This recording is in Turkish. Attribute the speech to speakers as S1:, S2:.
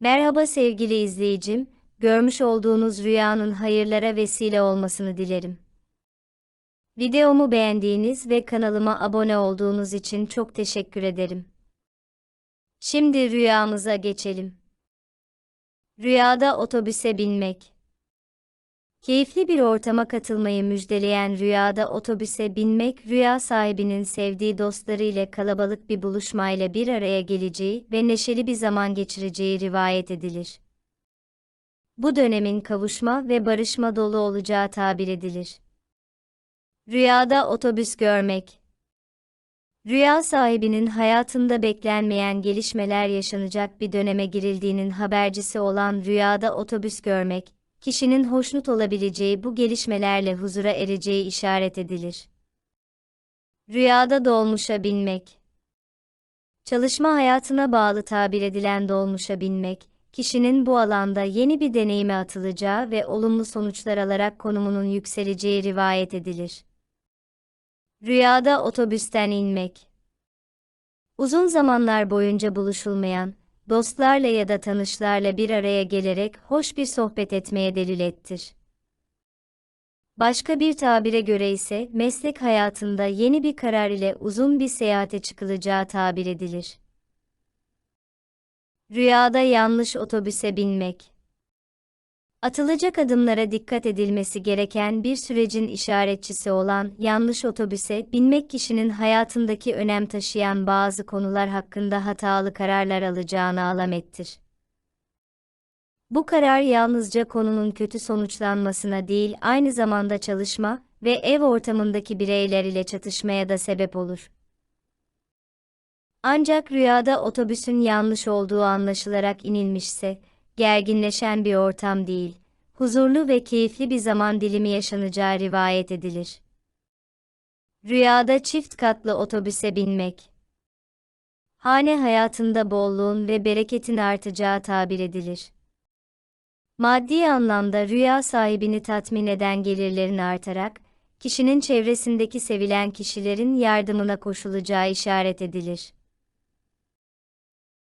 S1: Merhaba sevgili izleyicim, görmüş olduğunuz rüyanın hayırlara vesile olmasını dilerim. Videomu beğendiğiniz ve kanalıma abone olduğunuz için çok teşekkür ederim. Şimdi rüyamıza geçelim. Rüyada otobüse binmek. Keyifli bir ortama katılmayı müjdeleyen rüyada otobüse binmek, rüya sahibinin sevdiği dostları ile kalabalık bir buluşmayla bir araya geleceği ve neşeli bir zaman geçireceği rivayet edilir. Bu dönemin kavuşma ve barışma dolu olacağı tabir edilir. Rüyada otobüs görmek. Rüya sahibinin hayatında beklenmeyen gelişmeler yaşanacak bir döneme girildiğinin habercisi olan rüyada otobüs görmek, kişinin hoşnut olabileceği bu gelişmelerle huzura ereceği işaret edilir. Rüyada dolmuşa binmek. Çalışma hayatına bağlı tabir edilen dolmuşa binmek, kişinin bu alanda yeni bir deneyime atılacağı ve olumlu sonuçlar alarak konumunun yükseleceği rivayet edilir. Rüyada otobüsten inmek. Uzun zamanlar boyunca buluşulmayan, dostlarla ya da tanışlarla bir araya gelerek hoş bir sohbet etmeye delil ettir. Başka bir tabire göre ise meslek hayatında yeni bir karar ile uzun bir seyahate çıkılacağı tabir edilir. Rüyada yanlış otobüse binmek. Atılacak adımlara dikkat edilmesi gereken bir sürecin işaretçisi olan yanlış otobüse binmek kişinin hayatındaki önem taşıyan bazı konular hakkında hatalı kararlar alacağını alamettir. Bu karar yalnızca konunun kötü sonuçlanmasına değil, aynı zamanda çalışma ve ev ortamındaki bireyler ile çatışmaya da sebep olur. Ancak rüyada otobüsün yanlış olduğu anlaşılarak inilmişse, gerginleşen bir ortam değil, huzurlu ve keyifli bir zaman dilimi yaşanacağı rivayet edilir. Rüyada çift katlı otobüse binmek. Hane hayatında bolluğun ve bereketin artacağı tabir edilir. Maddi anlamda rüya sahibini tatmin eden gelirlerin artarak, kişinin çevresindeki sevilen kişilerin yardımına koşulacağı işaret edilir.